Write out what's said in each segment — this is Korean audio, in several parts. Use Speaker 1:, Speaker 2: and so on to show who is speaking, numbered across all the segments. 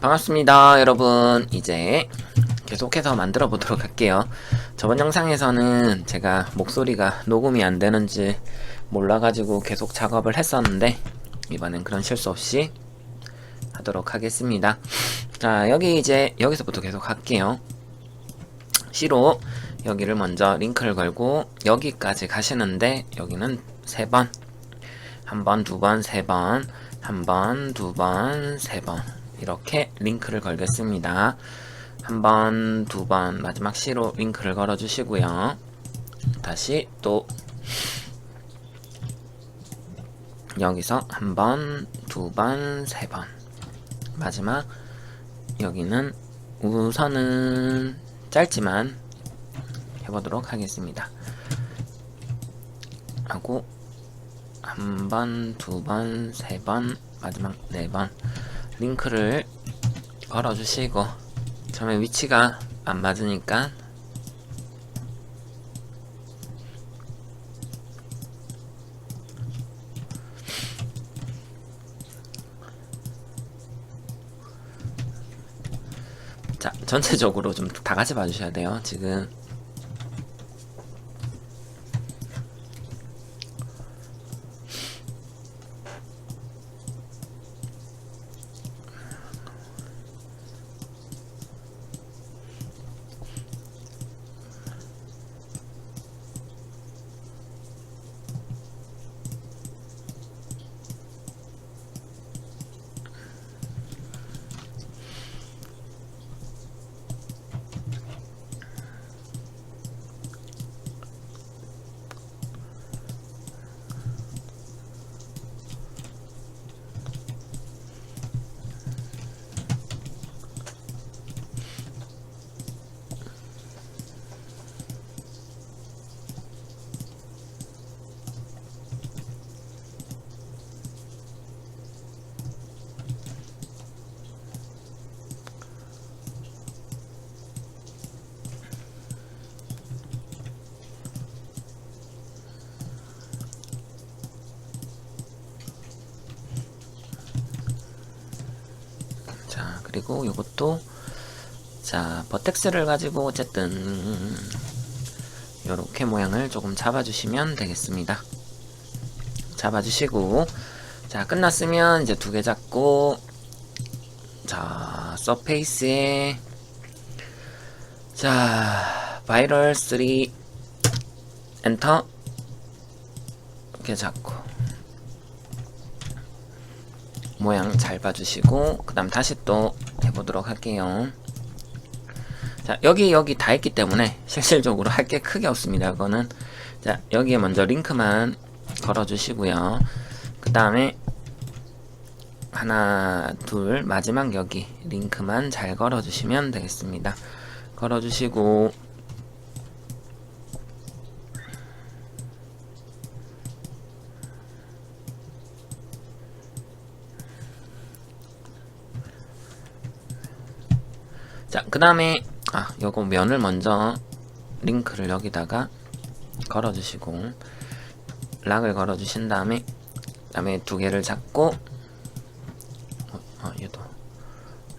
Speaker 1: 반갑습니다 여러분. 이제 계속해서 만들어 보도록 할게요. 저번 영상에서는 제가 목소리가 녹음이 안 되는지 몰라가지고 계속 작업을 했었는데 이번엔 그런 실수 없이 하도록 하겠습니다. 자 여기 이제 여기서부터 계속 할게요. C로 여기를 먼저 링크를 걸고 여기까지 가시는데 여기는 세번 한 번, 두 번, 세 번, 한 번, 두 번, 세 번. 이렇게 링크를 걸겠습니다. 한 번, 두 번, 마지막 C로 링크를 걸어 주시고요. 다시 또 여기서 한 번, 두 번, 세 번. 마지막 여기는 우선은 짧지만 해보도록 하겠습니다. 하고 한 번, 두 번, 세 번, 마지막 네 번 링크를 걸어주시고 처음에 위치가 안 맞으니까. 자 전체적으로 좀 다 같이 봐주셔야 돼요 지금 자 그리고 요것도 자 버텍스를 가지고 어쨌든 요렇게 모양을 조금 잡아주시면 되겠습니다. 잡아주시고 자 끝났으면 이제 두 개 잡고 자 서페이스에 자 바이럴 3 엔터 이렇게 잡고 모양 잘 봐주시고 그 다음 다시 또 해보도록 할게요. 자 여기 여기 다 했기 때문에 실질적으로 할 게 크게 없습니다 그거는. 자 여기에 먼저 링크만 걸어 주시고요. 그 다음에 하나 둘 마지막 여기 링크만 잘 걸어 주시면 되겠습니다. 걸어 주시고 그 다음에, 아, 요거 면을 먼저 링크를 여기다가 걸어주시고, 락을 걸어주신 다음에, 그 다음에 두 개를 잡고, 어, 아, 얘도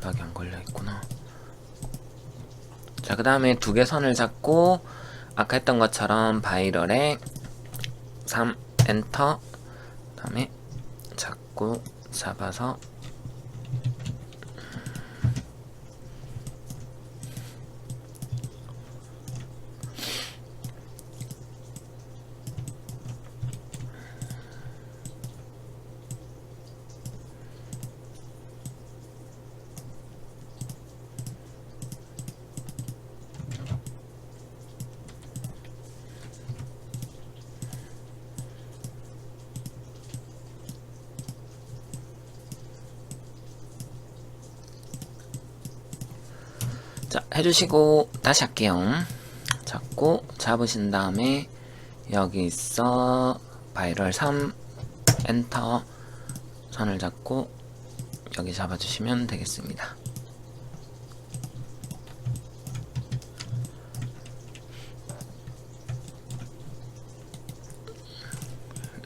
Speaker 1: 락이 안 걸려있구나. 자, 그 다음에 두 개 선을 잡고, 아까 했던 것처럼 바이럴에 3 엔터, 그 다음에 잡고, 잡아서 자, 해주시고 다시 할게요. 잡고 잡으신 다음에 여기 있어 바이럴 3 엔터 선을 잡고 여기 잡아주시면 되겠습니다.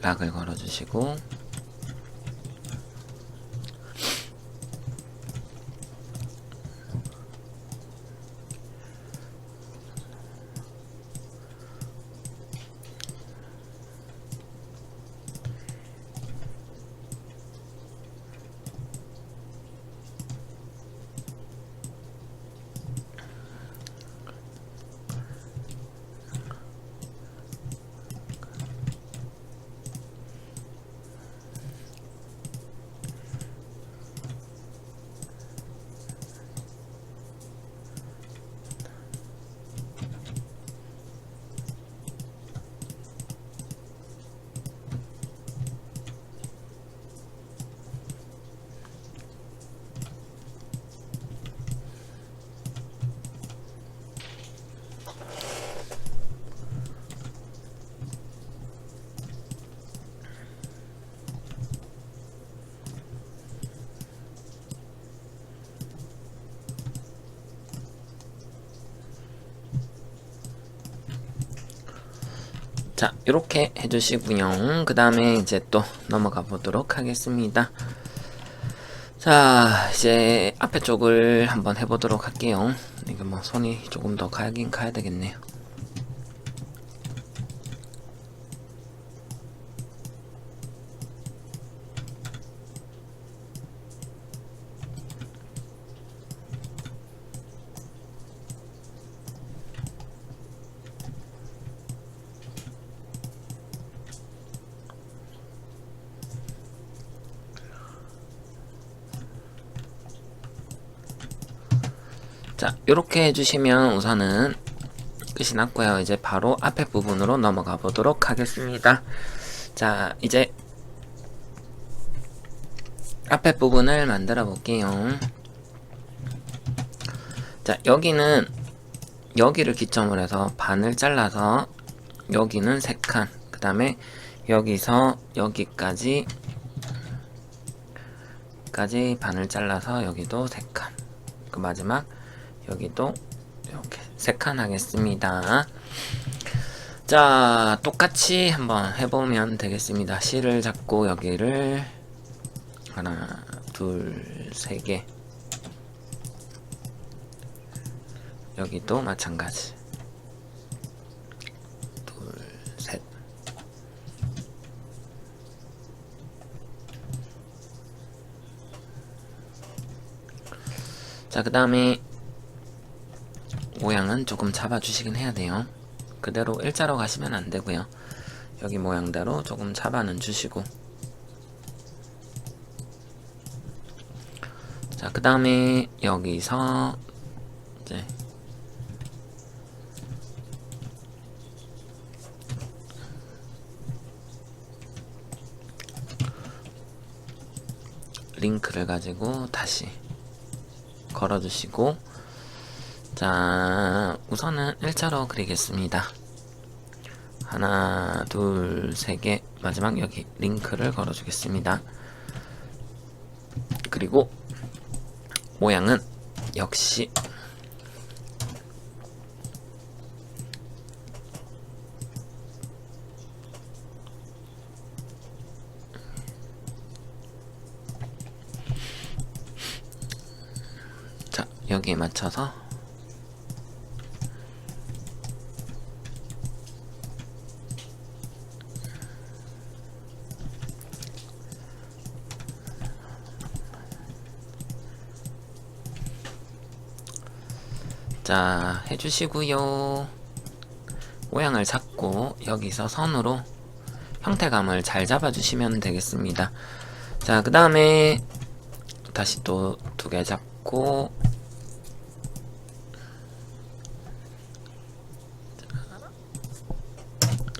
Speaker 1: 락을 걸어주시고 자, 이렇게 해주시고요. 그 다음에 이제 또 넘어가 보도록 하겠습니다. 자, 이제 앞에 쪽을 한번 해보도록 할게요. 이거 뭐 손이 조금 더 가긴 가야 되겠네요. 자, 이렇게 해주시면 우선은 끝이 났고요. 이제 바로 앞에 부분으로 넘어가 보도록 하겠습니다. 자, 이제 앞에 부분을 만들어 볼게요. 자, 여기는 여기를 기점으로 해서 반을 잘라서 여기는 세 칸, 그 다음에 여기서 여기까지 까지 반을 잘라서 여기도 세 칸, 그 마지막 여기도 이렇게 세 칸 하겠습니다. 자, 똑같이 한번 해보면 되겠습니다. 실을 잡고 여기를 하나, 둘, 세 개. 여기도 마찬가지. 둘, 셋. 자, 그 다음에 모양은 조금 잡아주시긴 해야 돼요. 그대로 일자로 가시면 안 되고요. 여기 모양대로 조금 잡아는 주시고. 자, 그 다음에 여기서 이제 링크를 가지고 다시 걸어주시고 자 우선은 일자로 그리겠습니다. 하나 둘 세 개 마지막 여기 링크를 걸어 주겠습니다. 그리고 모양은 역시 자 여기에 맞춰서 자 해주시고요. 모양을 잡고 여기서 선으로 형태감을 잘 잡아주시면 되겠습니다. 자 그 다음에 다시 또 두 개 잡고.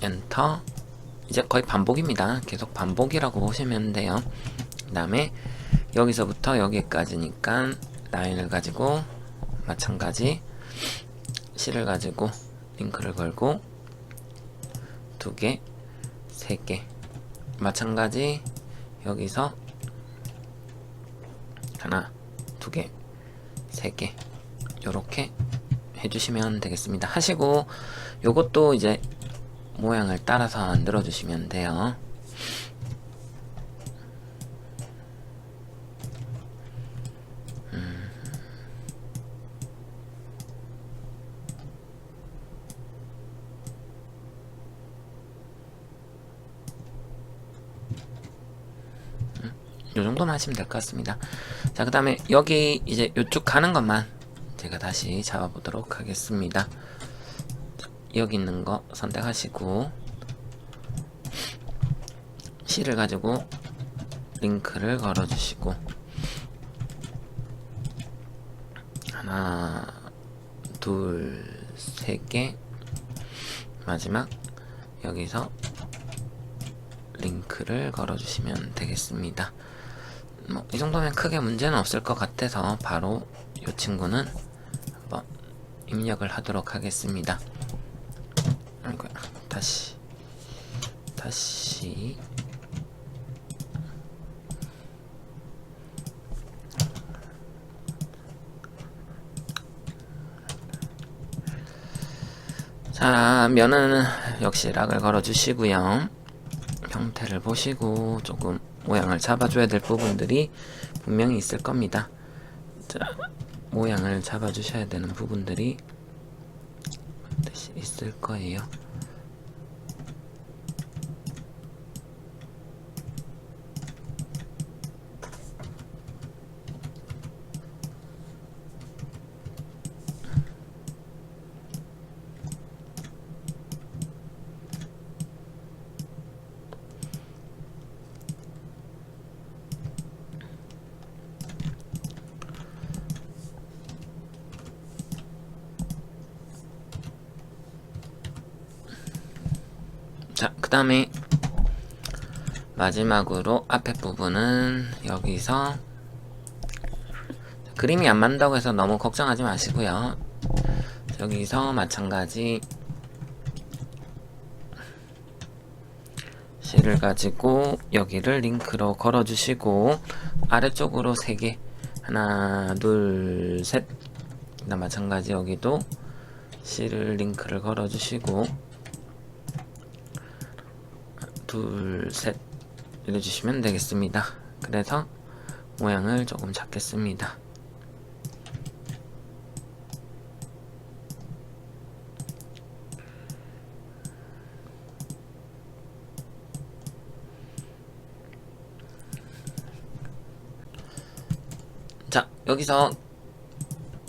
Speaker 1: 엔터. 이제 거의 반복입니다. 계속 반복이라고 보시면 돼요. 그 다음에 여기서부터 여기까지니까 라인을 가지고 마찬가지 실을 가지고 링크를 걸고 두 개, 세 개. 마찬가지 여기서 하나, 두 개, 세 개. 요렇게 해주시면 되겠습니다. 하시고 요것도 이제 모양을 따라서 만들어 주시면 돼요. 요 정도만 하시면 될 것 같습니다. 자, 그 다음에 여기 이제 요쪽 가는 것만 제가 다시 잡아보도록 하겠습니다. 자, 여기 있는 거 선택하시고 실을 가지고 링크를 걸어주시고 하나, 둘, 세개 마지막 여기서 링크를 걸어주시면 되겠습니다. 뭐, 이 정도면 크게 문제는 없을 것 같아서 바로 이 친구는 한번 입력을 하도록 하겠습니다. 아이고 다시 다시 자 면은 역시 락을 걸어 주시고요. 형태를 보시고 조금 모양을 잡아줘야 될 부분들이 분명히 있을 겁니다. 자, 모양을 잡아주셔야 되는 부분들이 있을 거예요. 자, 그 다음에 마지막으로 앞에 부분은 여기서 그림이 안 맞는다고 해서 너무 걱정하지 마시고요. 여기서 마찬가지 실을 가지고 여기를 링크로 걸어주시고 아래쪽으로 3개 하나 둘셋 마찬가지 여기도 실을 링크를 걸어주시고 둘, 셋 이래주시면 되겠습니다. 그래서 모양을 조금 잡겠습니다. 자, 여기서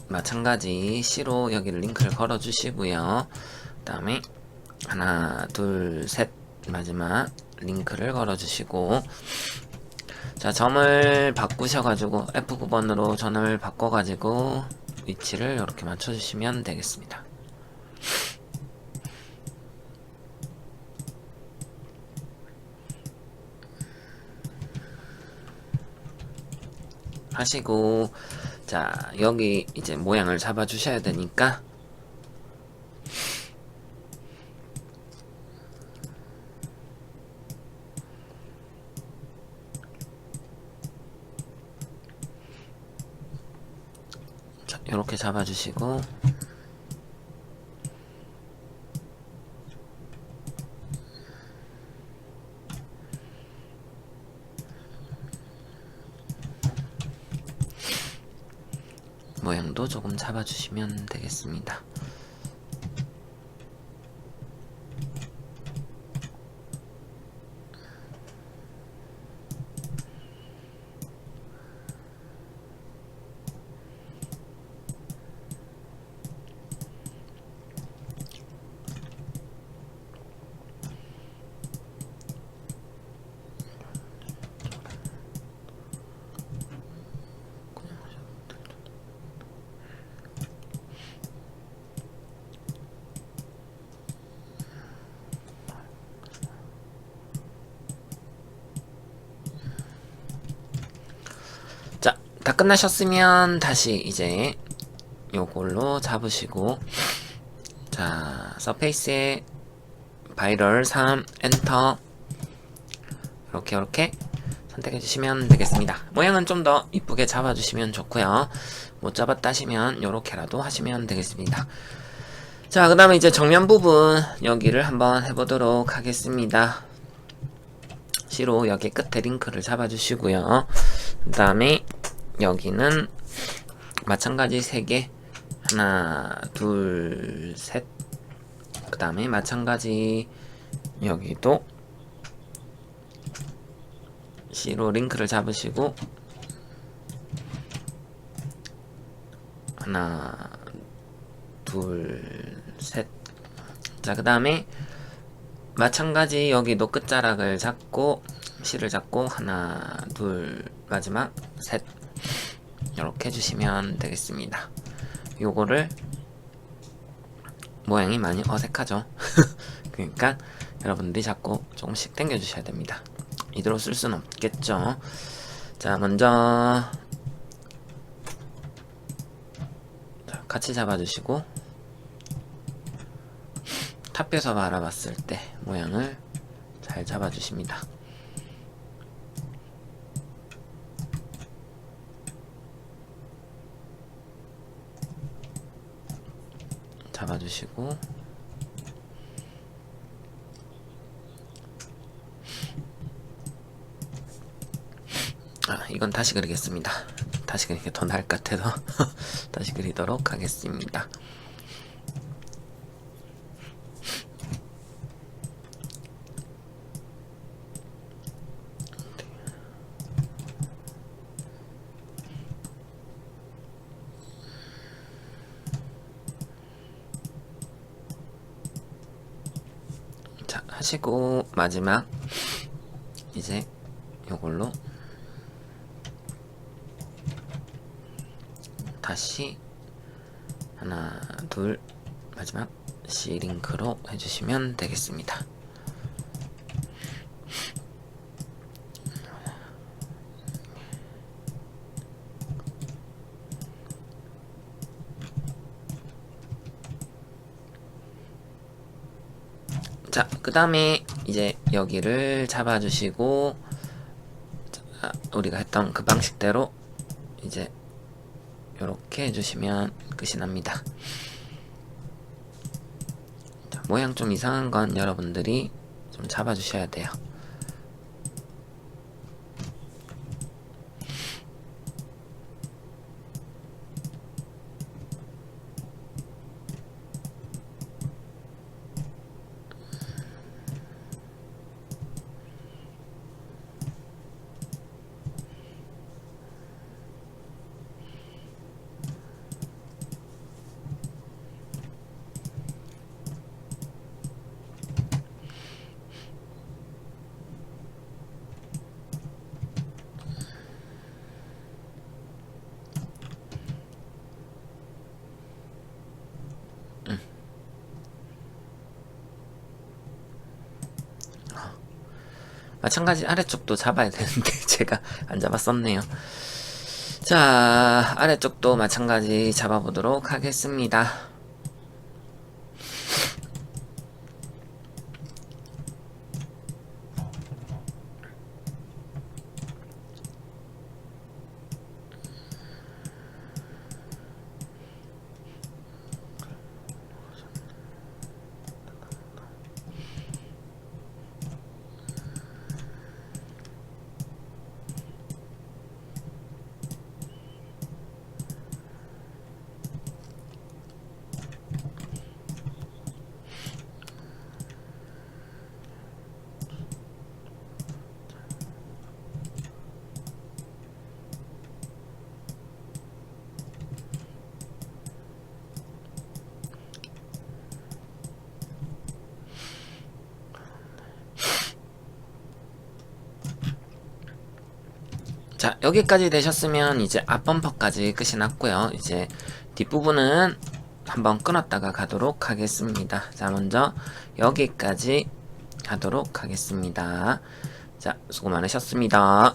Speaker 1: 마찬가지 C로 여기를 링크를 걸어 주시고요. 그 다음에 하나, 둘, 셋 마지막 링크를 걸어 주시고 자, 점을 바꾸셔가지고 F9번으로 전을 바꿔가지고 위치를 이렇게 맞춰주시면 되겠습니다. 하시고 자 여기 이제 모양을 잡아 주셔야 되니까 자 이렇게 잡아 주시고 모양도 조금 잡아주시면 되겠습니다. 자, 다 끝나셨으면 다시 이제 요걸로 잡으시고 자, 서페이스에 바이럴 3 엔터 이렇게 이렇게 선택해 주시면 되겠습니다. 모양은 좀 더 이쁘게 잡아 주시면 좋고요. 못 잡았다 하시면 요렇게라도 하시면 되겠습니다. 자, 그 다음에 이제 정면 부분 여기를 한번 해보도록 하겠습니다. C로 여기 끝에 링크를 잡아주시고요. 그 다음에 여기는 마찬가지 3개. 하나 둘셋. 그 다음에 마찬가지 여기도 C로 링크를 잡으시고 하나 둘셋. 자그 다음에 마찬가지 여기도 끝자락을 잡고 실을 잡고 하나 둘 마지막 셋 이렇게 해주시면 되겠습니다. 요거를 모양이 많이 어색하죠? 그러니까 여러분들이 자꾸 조금씩 당겨 주셔야 됩니다. 이대로 쓸 수는 없겠죠? 자 먼저 자, 같이 잡아주시고 탑에서 바라봤을 때 모양을 잘 잡아주십니다. 봐주시고. 아 이건 다시 그리겠습니다. 다시 그리게 더 나을 것 같아서 다시 그리도록 하겠습니다. 하시고 마지막 이제 요걸로 다시 하나 둘 마지막 C링크로 해주시면 되겠습니다. 자, 그 다음에 이제 여기를 잡아주시고 자, 우리가 했던 그 방식대로 이제 이렇게 해주시면 끝이 납니다. 자, 모양 좀 이상한 건 여러분들이 좀 잡아주셔야 돼요. 마찬가지 아래쪽도 잡아야 되는데 제가 안 잡았었네요. 자, 아래쪽도 마찬가지 잡아보도록 하겠습니다. 자, 여기까지 되셨으면 이제 앞범퍼까지 끝이 났고요. 이제 뒷부분은 한번 끊었다가 가도록 하겠습니다. 자, 먼저 여기까지 하도록 하겠습니다. 자, 수고 많으셨습니다.